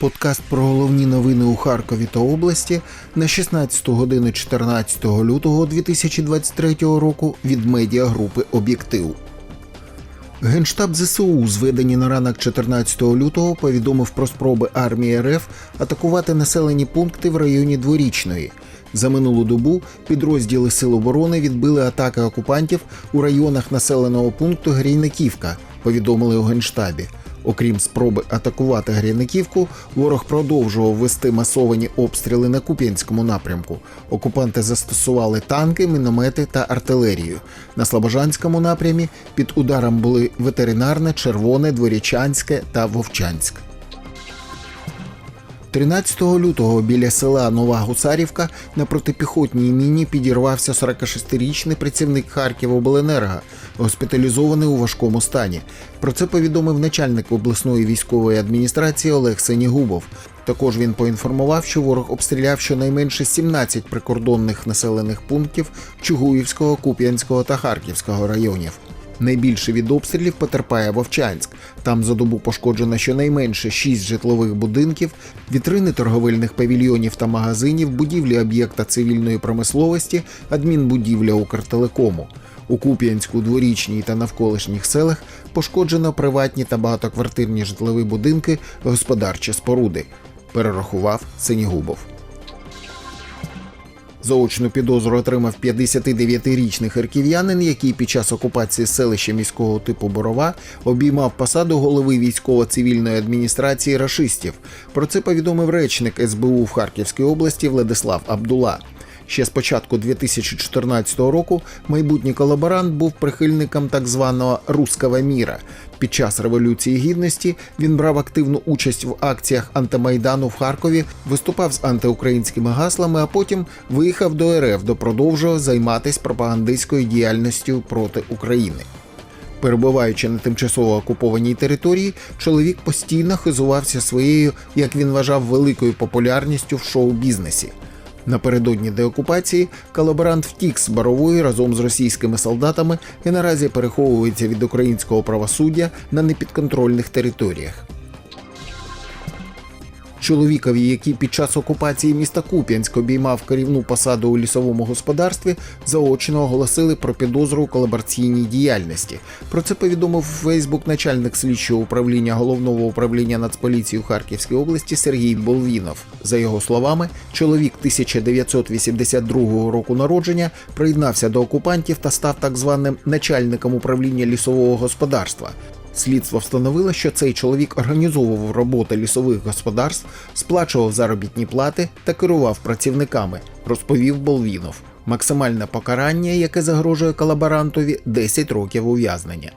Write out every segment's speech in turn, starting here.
Подкаст про головні новини у Харкові та області на 16 годину 14 лютого 2023 року від медіагрупи Об'єктив. Генштаб ЗСУ, зведені на ранок 14 лютого, повідомив про спроби армії РФ атакувати населені пункти в районі Дворічної. За минулу добу підрозділи Сил оборони відбили атаки окупантів у районах населеного пункту Грійниківка, повідомили у Генштабі. Окрім спроби атакувати Гряниківку, ворог продовжував вести масовані обстріли на Куп'янському напрямку. Окупанти застосували танки, міномети та артилерію. На Слобожанському напрямі під ударом були ветеринарне, червоне, дворічанське та вовчанськ. 13 лютого біля села Нова Гусарівка на протипіхотній міні підірвався 46-річний працівник Харківобленерго, госпіталізований у важкому стані. Про це повідомив начальник обласної військової адміністрації Олег Сенігубов. Також він поінформував, що ворог обстріляв щонайменше 17 прикордонних населених пунктів Чугуївського, Куп'янського та Харківського районів. Найбільше від обстрілів потерпає Вовчанськ. Там за добу пошкоджено щонайменше 6 житлових будинків, вітрини торговельних павільйонів та магазинів, будівлі об'єкта цивільної промисловості, адмінбудівля Укртелекому. У Куп'янську, дворічній та навколишніх селах пошкоджено приватні та багатоквартирні житлові будинки, господарчі споруди. Перерахував Сенігубов. Заочну підозру отримав 59-річний харків'янин, який під час окупації селища міського типу Борова обіймав посаду голови військово-цивільної адміністрації рашистів. Про це повідомив речник СБУ в Харківській області Владислав Абдула. Ще з початку 2014 року майбутній колаборант був прихильником так званого «руского міра». Під час революції гідності він брав активну участь в акціях антимайдану в Харкові, виступав з антиукраїнськими гаслами, а потім виїхав до РФ, де продовжував займатися пропагандистською діяльністю проти України. Перебуваючи на тимчасово окупованій території, чоловік постійно хизувався своєю, як він вважав, великою популярністю в шоу-бізнесі. Напередодні деокупації колаборант втік з барової разом з російськими солдатами і наразі переховується від українського правосуддя на непідконтрольних територіях. Чоловікові, який під час окупації міста Куп'янськ обіймав керівну посаду у лісовому господарстві, заочно оголосили про підозру у колабораційній діяльності. Про це повідомив Фейсбук начальник слідчого управління головного управління Нацполіції у Харківській області Сергій Болвінов. За його словами, чоловік 1982 року народження приєднався до окупантів та став так званим начальником управління лісового господарства. Слідство встановило, що цей чоловік організовував роботи лісових господарств, сплачував заробітні плати та керував працівниками, розповів Болвінов. Максимальне покарання, яке загрожує колаборантові, 10 років ув'язнення.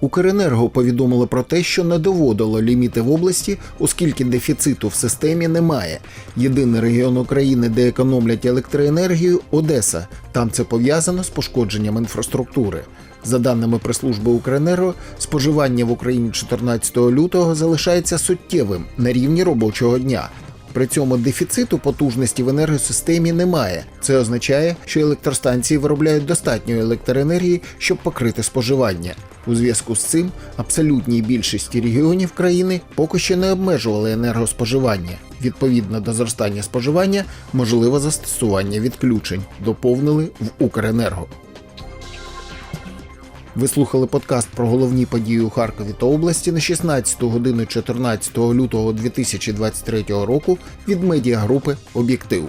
Укренерго повідомило про те, що не доводило ліміти в області, оскільки дефіциту в системі немає. Єдиний регіон України, де економлять електроенергію Одеса. Там це пов'язано з пошкодженням інфраструктури. За даними прес-служби Укренерго, споживання в Україні 14 лютого залишається суттєвим на рівні робочого дня. При цьому дефіциту потужності в енергосистемі немає. Це означає, що електростанції виробляють достатньо електроенергії, щоб покрити споживання. У зв'язку з цим абсолютній більшості регіонів країни поки що не обмежували енергоспоживання. Відповідно до зростання споживання, можливе застосування відключень, доповнили в Укренерго. Ви слухали подкаст про головні події у Харкові та області на 16 годину 14 лютого 2023 року від медіагрупи Об'єктив.